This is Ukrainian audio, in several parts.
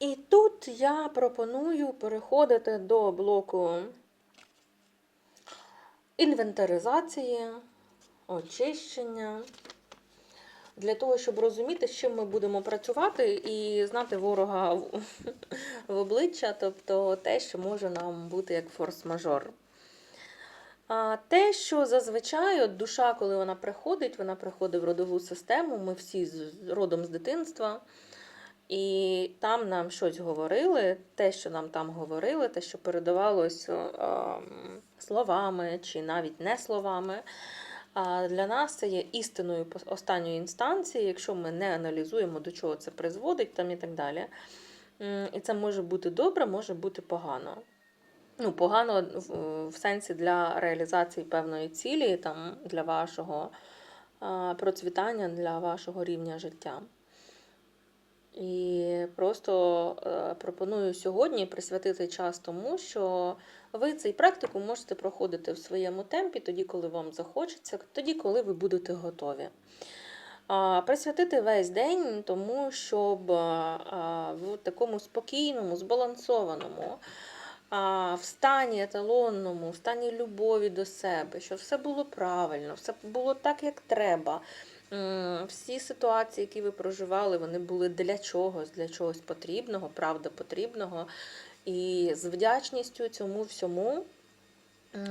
І тут я пропоную переходити до блоку інвентаризації, очищення. Для того, щоб розуміти, з чим ми будемо працювати, і знати ворога в, обличчя, тобто те, що може нам бути як форс-мажор. А те, що зазвичай от душа, коли вона приходить, вона приходить в родову систему, ми всі родом з дитинства. І там нам щось говорили, те, що нам там говорили, те, що передавалось е, ем, словами чи навіть не словами. А для нас це є істиною останньої інстанції, якщо ми не аналізуємо, до чого це призводить там і так далі. І це може бути добре, може бути погано. Ну, погано в, сенсі для реалізації певної цілі, там, для вашого процвітання, для вашого рівня життя. І просто е, пропоную сьогодні присвятити час тому, що ви цей практику можете проходити в своєму темпі, тоді, коли вам захочеться, тоді, коли ви будете готові. Присвятити весь день тому, щоб а, в такому спокійному, збалансованому, в стані еталонному, в стані любові до себе, щоб все було правильно, все було так, як треба. Всі ситуації, які ви проживали, вони були для чогось, для чогось потрібного, правда потрібного. І з вдячністю цьому всьому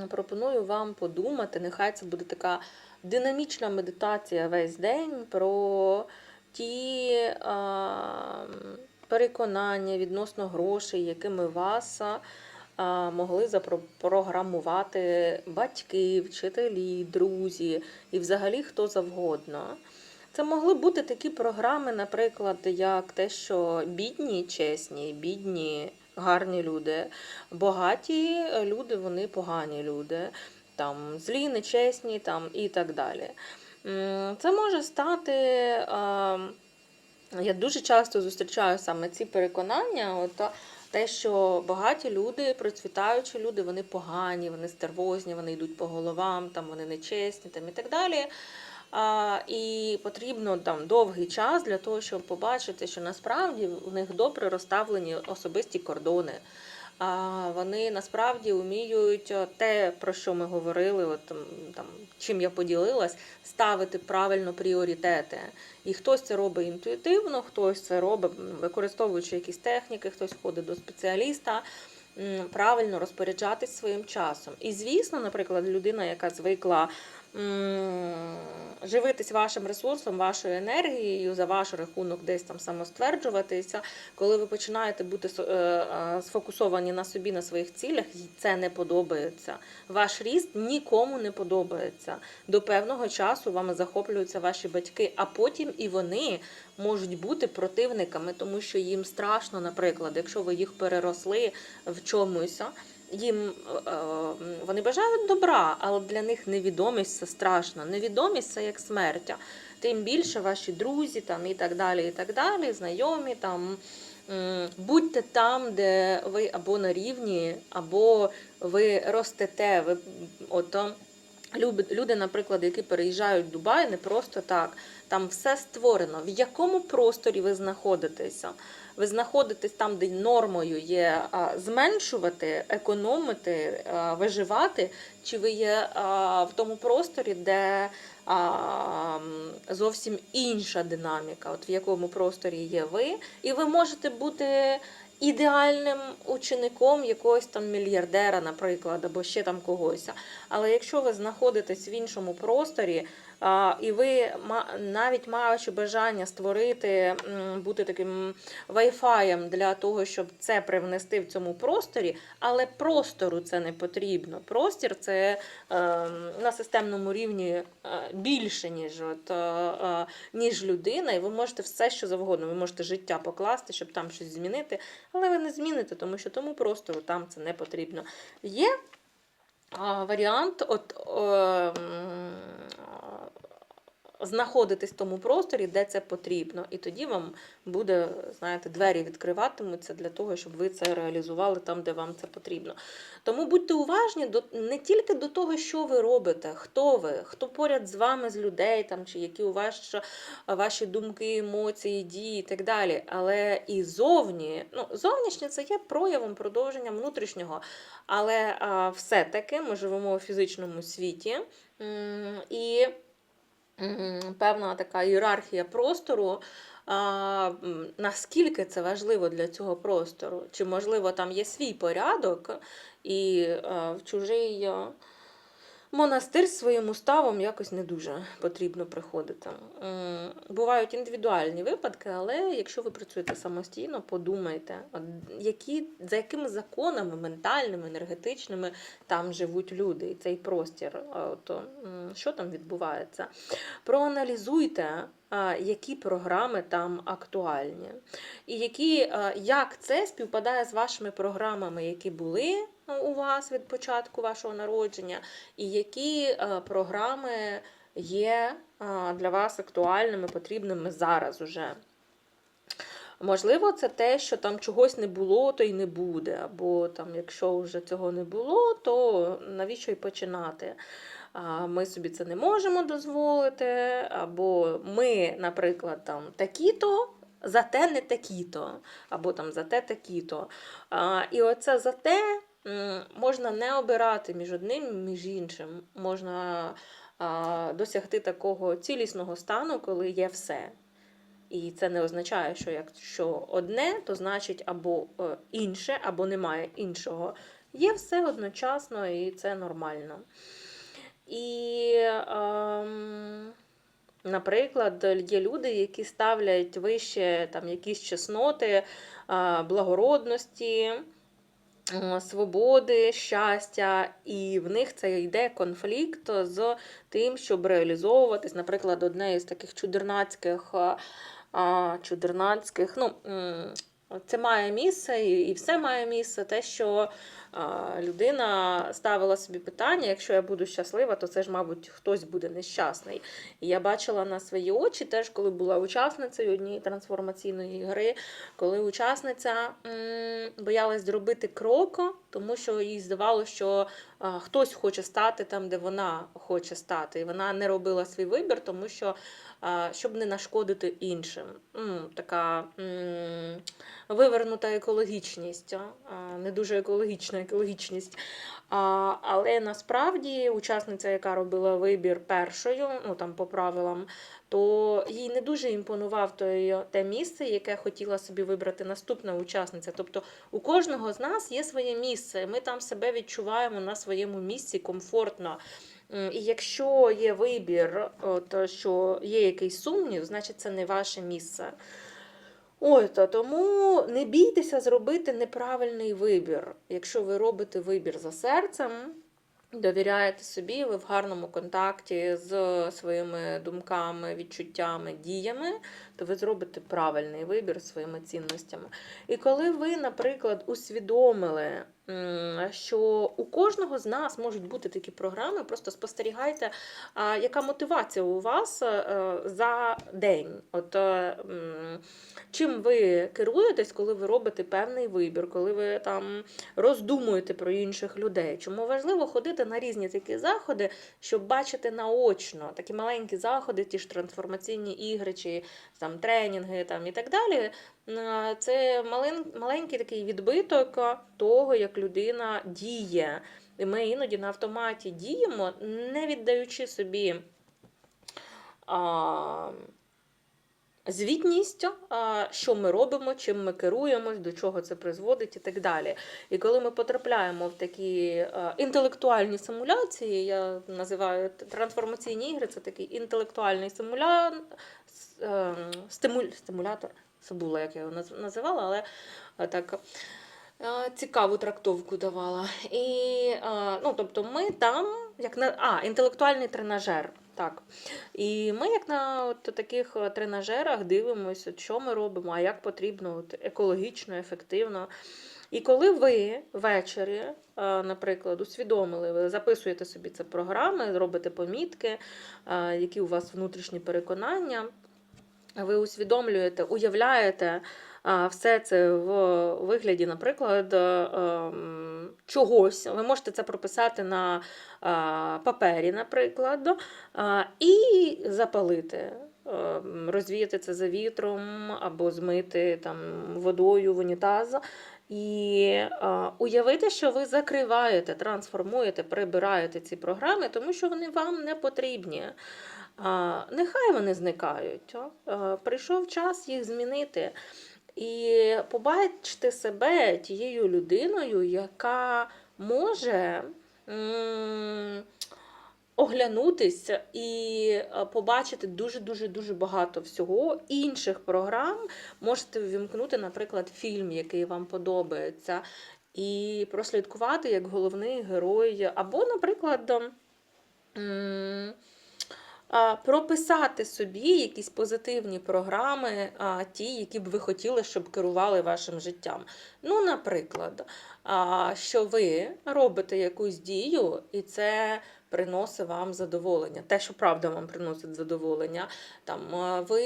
пропоную вам подумати. Нехай це буде така динамічна медитація весь день про ті переконання відносно грошей, якими вас могли запрограмувати батьки, вчителі, друзі і взагалі хто завгодно. Це могли бути такі програми, наприклад, як те, що бідні, чесні, бідні, гарні люди, багаті люди, вони погані люди, там злі, нечесні там, і так далі. Це може стати. Я дуже часто зустрічаю саме ці переконання. От, те, що багаті люди, процвітаючі люди, вони погані, вони стервозні, вони йдуть по головам, там вони нечесні там, і так далі. А, і потрібно там довгий час для того, щоб побачити, що насправді в них добре розставлені особисті кордони. А вони насправді вміють те, про що ми говорили, от там чим я поділилась, ставити правильно пріоритети. І хтось це робить інтуїтивно, хтось це робить, використовуючи якісь техніки, хтось ходить до спеціаліста. Правильно розпоряджатись своїм часом. І звісно, наприклад, людина, яка звикла живитись вашим ресурсом, вашою енергією, за ваш рахунок десь там самостверджуватися, коли ви починаєте бути е, е, сфокусовані на собі, на своїх цілях, їй це не подобається. Ваш ріст нікому не подобається. До певного часу вами захоплюються ваші батьки, а потім і вони можуть бути противниками, тому що їм страшно, наприклад, якщо ви їх переросли в чомусь. Їм е, е, вони бажають добра, але для них невідомість це страшно. Невідомість це як смерть. Тим більше ваші друзі там, і так далі, і так далі, знайомі там. Будьте там, де ви або на рівні, або ви ростете. Ви ото Люди, наприклад, які переїжджають в Дубай, не просто так. Там все створено. В якому просторі ви знаходитеся? Ви знаходитесь там, де нормою є зменшувати, економити, виживати, чи ви є в тому просторі, де зовсім інша динаміка, от в якому просторі є ви, і ви можете бути ідеальним учеником якогось там мільярдера, наприклад, або ще там когось. Але якщо ви знаходитесь в іншому просторі, і ви навіть маючи бажання створити, бути таким вайфаєм для того, щоб це привнести в цьому просторі, але простору це не потрібно. Простір це е, на системному рівні е, більше, ніж, от, е, е, ніж людина, і ви можете все, що завгодно. Ви можете життя покласти, щоб там щось змінити, але ви не зміните, тому що тому простору там це не потрібно. Є варіант, от, знаходитись в тому просторі, де це потрібно. І тоді вам буде, знаєте, двері відкриватимуться для того, щоб ви це реалізували там, де вам це потрібно. Тому будьте уважні до не тільки до того, що ви робите, хто ви, хто поряд з вами з людей, там чи які у вас ваші думки, емоції, дії і так далі. Але і зовні, ну, зовнішнє це є проявом, продовженням внутрішнього. Але все-таки ми живемо у фізичному світі. І певна така ієрархія простору. А, наскільки це важливо для цього простору? Чи можливо там є свій порядок, і а, в чужий монастир своїм уставом якось не дуже потрібно приходити. Бувають індивідуальні випадки, але якщо ви працюєте самостійно, подумайте, які, за якими законами ментальними, енергетичними там живуть люди, і цей простір, м, що там відбувається. Проаналізуйте, які програми там актуальні, і які, як це співпадає з вашими програмами, які були у вас від початку вашого народження, і які програми є для вас актуальними, потрібними зараз уже. Можливо, це те, що там чогось не було, то й не буде. Або там, якщо вже цього не було, то навіщо й починати? Ми собі це не можемо дозволити, або ми, наприклад, там такі-то, зате не такі-то, або там зате такі-то. І оце зате можна не обирати між одним між іншим. Можна досягти такого цілісного стану, коли є все. І це не означає, що якщо одне, то значить або е, інше, або немає іншого. Є все одночасно, і це нормально. І, ем, наприклад, є люди, які ставлять вище там, якісь чесноти, е, благородності, е, свободи, щастя, і в них це йде конфлікт з тим, щоб реалізовуватись. Наприклад, одне із таких чудернацьких, е, чудернацьких, ну, це має місце, і все має місце. Те, що людина ставила собі питання: якщо я буду щаслива, то це ж, мабуть, хтось буде нещасний. І я бачила на свої очі, теж коли була учасницею однієї трансформаційної гри, коли учасниця боялась зробити крок, тому що їй здавалося, що хтось хоче стати там, де вона хоче стати. І вона не робила свій вибір, тому що щоб не нашкодити іншим. Така вивернута екологічність, не дуже екологічна екологічність. А, Але насправді учасниця, яка робила вибір першою, ну там по правилам, то їй не дуже імпонував той, те місце, яке хотіла собі вибрати наступна учасниця. Тобто у кожного з нас є своє місце, ми там себе відчуваємо на своєму місці комфортно. І якщо є вибір, от, що є якийсь сумнів, значить це не ваше місце. Ой, то тому не бійтеся зробити неправильний вибір. Якщо ви робите вибір за серцем, довіряєте собі, ви в гарному контакті з своїми думками, відчуттями, діями, то ви зробите правильний вибір своїми цінностями. І коли ви, наприклад, усвідомили, що у кожного з нас можуть бути такі програми, просто спостерігайте, яка мотивація у вас е, за день. От е, чим ви керуєтесь, коли ви робите певний вибір, коли ви там роздумуєте про інших людей. Чому важливо ходити на різні такі заходи, щоб бачити наочно такі маленькі заходи, ті ж трансформаційні ігри, чи там тренінги там, і так далі. Це маленький такий відбиток того, як людина діє. І ми іноді на автоматі діємо, не віддаючи собі. А, звітність, а, що ми робимо, чим ми керуємось, до чого це призводить і так далі. І коли ми потрапляємо в такі інтелектуальні симуляції, я називаю трансформаційні ігри, це такий інтелектуальний симуля... ем, стимуль... стимулятор. Забула, як я його називала, але так. Цікаву трактовку давала. І, ну, тобто ми там, як на а, інтелектуальний тренажер. Так. І ми, як на от таких е, тренажерах, дивимося, що ми робимо, а як потрібно от, екологічно, ефективно. І коли ви ввечері, е, наприклад, усвідомили, ви записуєте собі це програми, робите помітки, е, які у вас внутрішні переконання, ви усвідомлюєте, уявляєте все це в вигляді, наприклад, ем, чогось. Ви можете це прописати на папері, наприклад, і запалити. Ем, Розвіяти це за вітром або змити там водою в унітаз. І а, уявити, що ви закриваєте, трансформуєте, прибираєте ці програми, тому що вони вам не потрібні. Нехай вони зникають. Прийшов час їх змінити. І побачити себе тією людиною, яка може оглянутися і побачити дуже-дуже дуже багато всього інших програм. Можете ввімкнути, наприклад, фільм, який вам подобається, і прослідкувати як головний герой, або, наприклад, прописати собі якісь позитивні програми, а, ті, які б ви хотіли, щоб керували вашим життям. Ну, наприклад, що ви робите якусь дію, і це приносить вам задоволення. Те, що правда вам приносить задоволення. Там, ви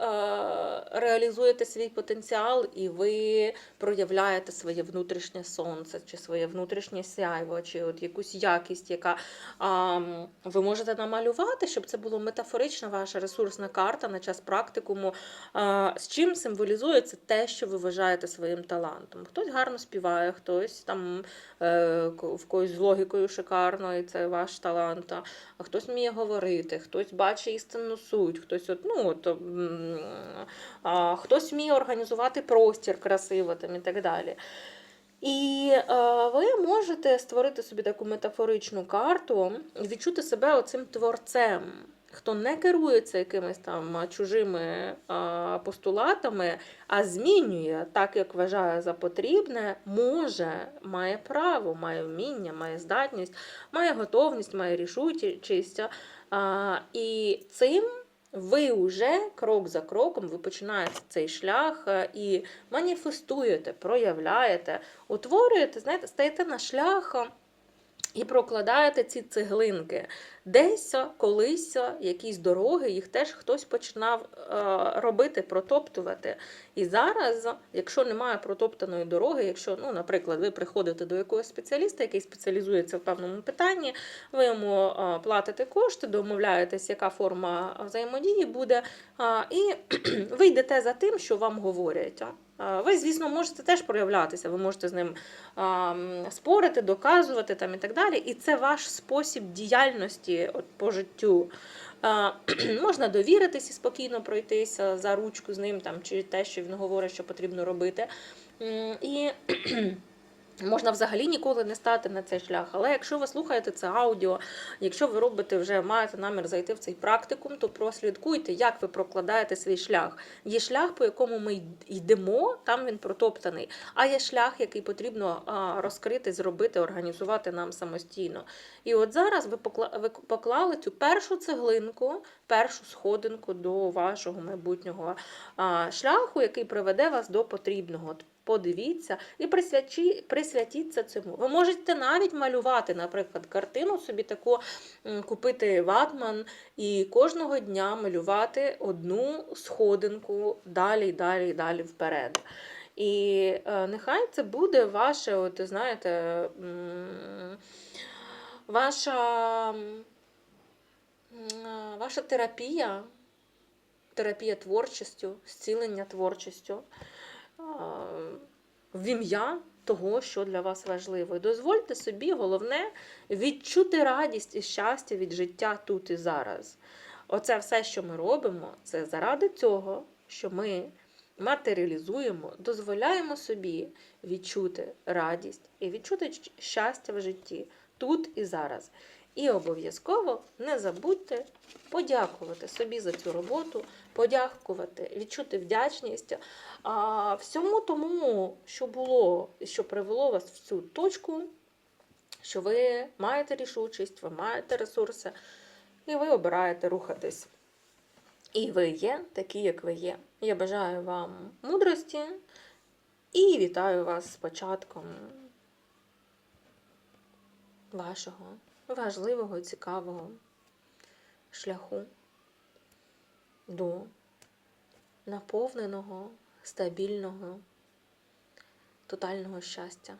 а, реалізуєте свій потенціал і ви проявляєте своє внутрішнє сонце, чи своє внутрішнє сяйво, чи от якусь якість, яка м, ви можете намалювати, щоб це було метафорична ваша ресурсна карта на час практикуму, а, з чим символізується те, що ви вважаєте своїм талантом. Хтось гарно співає, хтось там е, в когось з логікою шикарно, і це ваш талант, а а хтось вміє говорити, хтось бачить істинну суть, хтось от, ну, от, а, хтось вміє організувати простір красиво там, і так далі. І е, ви можете створити собі таку метафоричну карту відчути себе оцим творцем, хто не керується якимись там чужими постулатами, а змінює так, як вважає за потрібне, може, має право, має вміння, має здатність, має готовність, має рішучість. І цим ви вже крок за кроком ви починаєте цей шлях і маніфестуєте, проявляєте, утворюєте, знаєте, стаєте на шлях. І прокладаєте ці цеглинки. Десь колись якісь дороги, їх теж хтось починав е, робити, протоптувати. І зараз, якщо немає протоптаної дороги, якщо, ну, наприклад, ви приходите до якогось спеціаліста, який спеціалізується в певному питанні, ви йому е, платите кошти, домовляєтесь, яка форма взаємодії буде, е, і ви йдете за тим, що вам говорять. Ви, звісно, можете теж проявлятися, ви можете з ним а, спорити, доказувати там і так далі. І це ваш спосіб діяльності от, по життю. Можна довіритись і спокійно пройтися за ручку з ним, там, чи те, що він говорить, що потрібно робити. І Можна взагалі ніколи не стати на цей шлях. Але якщо ви слухаєте це аудіо, якщо ви робите вже маєте намір зайти в цей практикум, то прослідкуйте, як ви прокладаєте свій шлях. Є шлях, по якому ми йдемо, там він протоптаний. А є шлях, який потрібно розкрити, зробити, організувати нам самостійно. І от зараз ви покла- ви поклали цю першу цеглинку, першу сходинку до вашого майбутнього шляху, який приведе вас до потрібного. Подивіться і присвятіться цьому. Ви можете навіть малювати, наприклад, картину собі таку купити ватман і кожного дня малювати одну сходинку далі, далі, далі вперед. І е, нехай це буде ваше, от, знаєте, ваша, е, ваша терапія, терапія творчістю, зцілення творчістю в ім'я того, що для вас важливо. І дозвольте собі, головне, відчути радість і щастя від життя тут і зараз. Оце все, що ми робимо, це заради цього, що ми матеріалізуємо, дозволяємо собі відчути радість і відчути щастя в житті тут і зараз. І обов'язково не забудьте подякувати собі за цю роботу, подякувати, відчути вдячність а, всьому тому, що було що привело вас в цю точку, що ви маєте рішучість, ви маєте ресурси. і ви обираєте рухатись. І ви є такі, як ви є. Я бажаю вам мудрості і вітаю вас з початком вашого важливого цікавого шляху до наповненого, стабільного, тотального щастя.